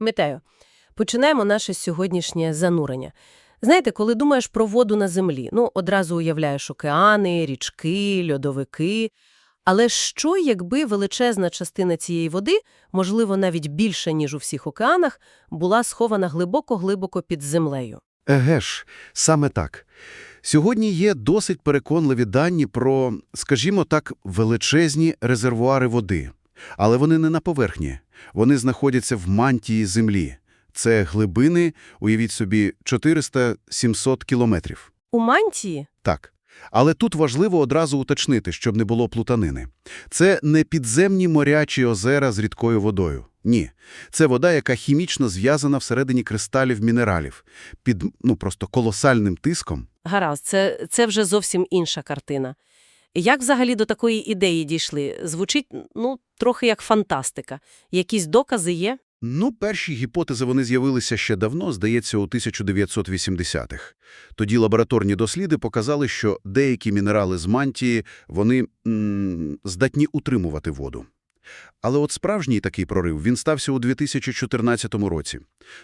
Метею, починаємо наше сьогоднішнє занурення. Знаєте, коли думаєш про воду на землі, ну, одразу уявляєш океани, річки, льодовики. Але що, якби величезна частина цієї води, можливо, навіть більша, ніж у всіх океанах, була схована глибоко-глибоко під землею? Еге ж, саме так. Сьогодні є досить переконливі дані про, скажімо так, величезні резервуари води. Але вони не на поверхні. Вони знаходяться в мантії землі. Це глибини, уявіть собі, 400-700 кілометрів. У мантії? Так. Але тут важливо одразу уточнити, щоб не було плутанини. Це не підземні моря чи озера з рідкою водою. Ні. Це вода, яка хімічно зв'язана всередині кристалів мінералів. Під, ну, просто колосальним тиском. Гаразд, це, це вже зовсім інша картина. Як взагалі до такої ідеї дійшли? Звучить, ну, трохи як фантастика. Якісь докази є? Ну, перші гіпотези вони з'явилися ще давно, здається, у 1980-х. Тоді лабораторні досліди показали, що деякі мінерали з мантії, вони м здатні утримувати воду. Але от справжній такий прорив, він стався у 2014 році.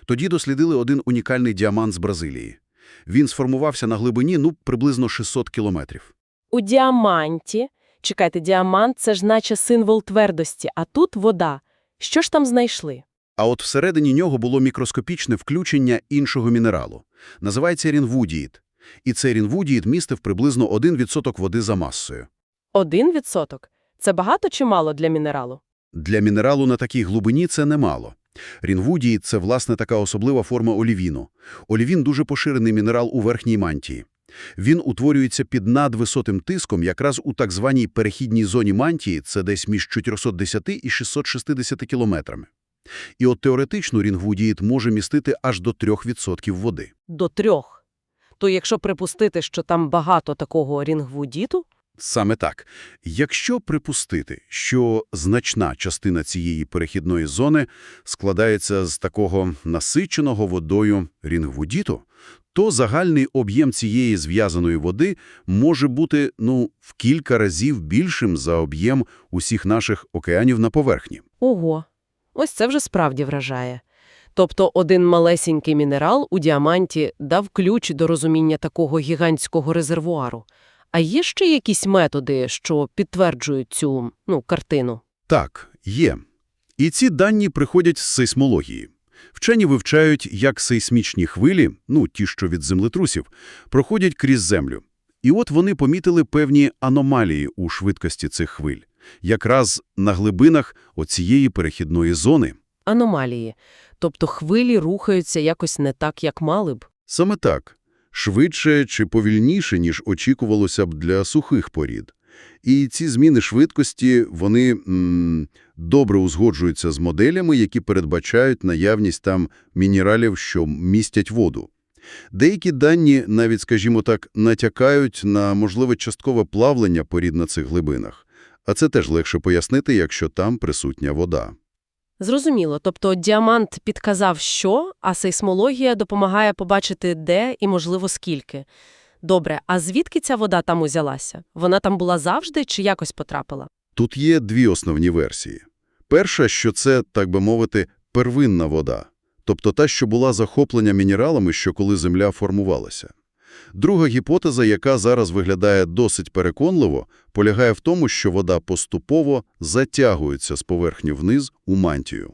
Тоді дослідили один унікальний діамант з Бразилії. Він сформувався на глибині, ну, приблизно 600 кілометрів. У діаманті. Чекайте, діамант – це ж наче символ твердості, а тут вода. Що ж там знайшли? А от всередині нього було мікроскопічне включення іншого мінералу. Називається рінвудіїд. І цей рінвудіїд містив приблизно 1% води за масою. Один відсоток. Це багато чи мало для мінералу? Для мінералу на такій глибині це немало. Рінвудіїд – це, власне, така особлива форма олівіну. Олівін – дуже поширений мінерал у верхній мантії. Він утворюється під надвисотим тиском якраз у так званій перехідній зоні мантії, це десь між 410 і 660 кілометрами. І от теоретично рінгвудіїт може містити аж до 3% води. До трьох. То якщо припустити, що там багато такого рінгвудіту, Саме так. Якщо припустити, що значна частина цієї перехідної зони складається з такого насиченого водою рінгвудіту, то загальний об'єм цієї зв'язаної води може бути, ну, в кілька разів більшим за об'єм усіх наших океанів на поверхні. ого, ось це вже справді вражає. Тобто один малесенький мінерал у діаманті дав ключ до розуміння такого гігантського резервуару. А є ще якісь методи, що підтверджують цю, ну, картину? Так, є. І ці дані приходять з сейсмології. Вчені вивчають, як сейсмічні хвилі, ну, ті, що від землетрусів, проходять крізь землю. І от вони помітили певні аномалії у швидкості цих хвиль. Якраз на глибинах оцієї перехідної зони. Аномалії. Тобто хвилі рухаються якось не так, як мали б. Саме так. Швидше чи повільніше, ніж очікувалося б для сухих порід. І ці зміни швидкості, вони м, добре узгоджуються з моделями, які передбачають наявність там мінералів, що містять воду. Деякі дані, навіть, скажімо так, натякають на можливе часткове плавлення порід на цих глибинах. А це теж легше пояснити, якщо там присутня вода. Зрозуміло. Тобто діамант підказав, що, а сейсмологія допомагає побачити, де і, можливо, скільки. Добре, а звідки ця вода там узялася? Вона там була завжди чи якось потрапила? Тут є дві основні версії. Перша, що це, так би мовити, первинна вода, тобто та, що була захоплення мінералами, що коли земля формувалася. Друга гіпотеза, яка зараз виглядає досить переконливо, полягає в тому, що вода поступово затягується з поверхні вниз у мантію.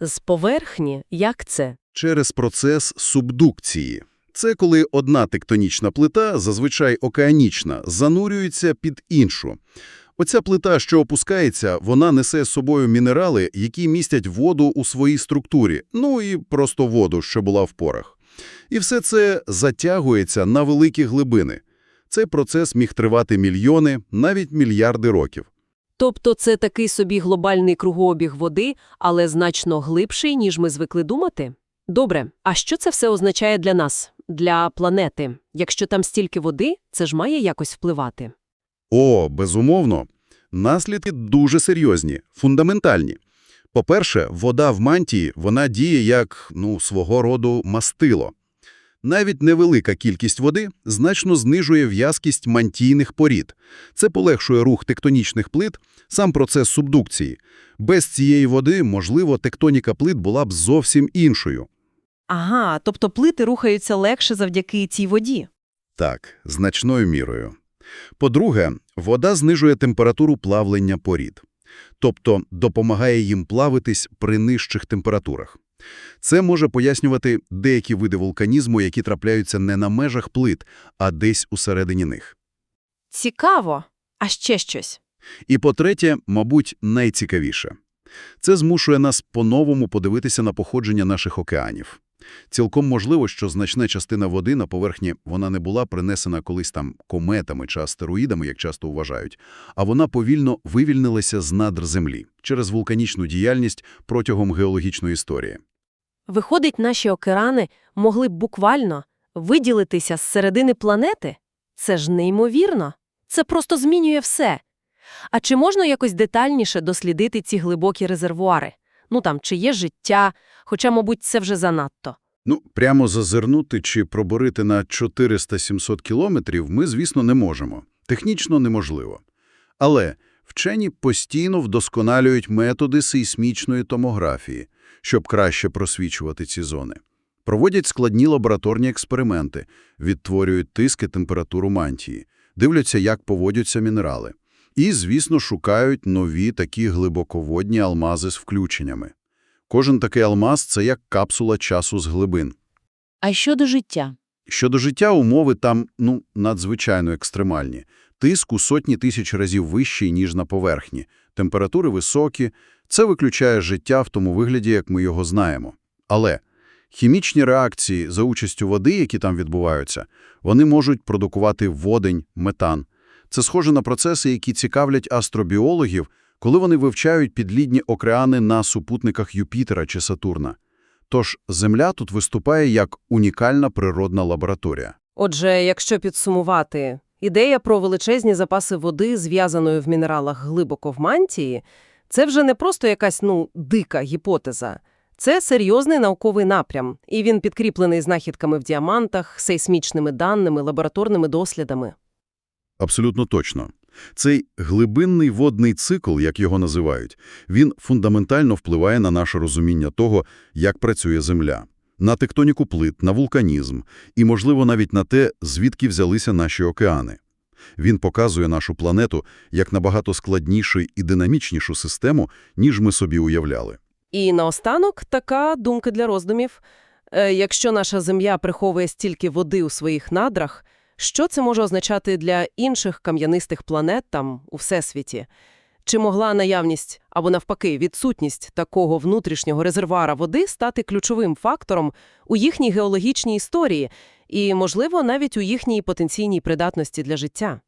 З поверхні? Як це? Через процес субдукції. Це коли одна тектонічна плита, зазвичай океанічна, занурюється під іншу. Оця плита, що опускається, вона несе з собою мінерали, які містять воду у своїй структурі, ну і просто воду, що була в порах. І все це затягується на великі глибини. Цей процес міг тривати мільйони, навіть мільярди років. Тобто це такий собі глобальний кругообіг води, але значно глибший, ніж ми звикли думати? Добре, а що це все означає для нас, для планети? Якщо там стільки води, це ж має якось впливати? О, безумовно. Наслідки дуже серйозні, фундаментальні. По-перше, вода в мантії, вона діє як, ну, свого роду мастило. Навіть невелика кількість води значно знижує в'язкість мантійних порід. Це полегшує рух тектонічних плит, сам процес субдукції. Без цієї води, можливо, тектоніка плит була б зовсім іншою. Ага, тобто плити рухаються легше завдяки цій воді. Так, значною мірою. По-друге, вода знижує температуру плавлення порід, тобто допомагає їм плавитись при нижчих температурах. Це може пояснювати деякі види вулканізму, які трапляються не на межах плит, а десь усередині них. Цікаво. А ще щось. І по-третє, мабуть, найцікавіше. Це змушує нас по-новому подивитися на походження наших океанів. Цілком можливо, що значна частина води на поверхні вона не була принесена колись там кометами чи астероїдами, як часто вважають, а вона повільно вивільнилася з надр Землі через вулканічну діяльність протягом геологічної історії. Виходить, наші океани могли б буквально виділитися з середини планети? Це ж неймовірно. Це просто змінює все. А чи можна якось детальніше дослідити ці глибокі резервуари? Ну там, чи є життя, хоча, мабуть, це вже занадто. Ну, прямо зазирнути чи проборити на 400-700 кілометрів ми, звісно, не можемо. Технічно неможливо. Але вчені постійно вдосконалюють методи сейсмічної томографії, щоб краще просвічувати ці зони. Проводять складні лабораторні експерименти, відтворюють тиск і температуру мантії, дивляться, як поводяться мінерали. І, звісно, шукають нові такі глибоководні алмази з включеннями. Кожен такий алмаз – це як капсула часу з глибин. А щодо життя? Щодо життя, умови там, ну, надзвичайно екстремальні. Тиск у сотні тисяч разів вищий, ніж на поверхні. Температури високі. Це виключає життя в тому вигляді, як ми його знаємо. Але хімічні реакції за участю води, які там відбуваються, вони можуть продукувати водень, метан. Це схоже на процеси, які цікавлять астробіологів, коли вони вивчають підлідні океани на супутниках Юпітера чи Сатурна. Тож Земля тут виступає як унікальна природна лабораторія. Отже, якщо підсумувати, ідея про величезні запаси води, зв'язаної в мінералах глибоко в мантії, це вже не просто якась, ну, дика гіпотеза. Це серйозний науковий напрям, і він підкріплений знахідками в діамантах, сейсмічними даними, лабораторними дослідами. Абсолютно точно. Цей глибинний водний цикл, як його називають, він фундаментально впливає на наше розуміння того, як працює Земля, на тектоніку плит, на вулканізм і, можливо, навіть на те, звідки взялися наші океани. Він показує нашу планету як набагато складнішу і динамічнішу систему, ніж ми собі уявляли. І наостанок така думка для роздумів. Е, якщо наша Земля приховує стільки води у своїх надрах, що це може означати для інших кам'янистих планет там у Всесвіті? Чи могла наявність або, навпаки, відсутність такого внутрішнього резервуара води стати ключовим фактором у їхній геологічній історії і, можливо, навіть у їхній потенційній придатності для життя?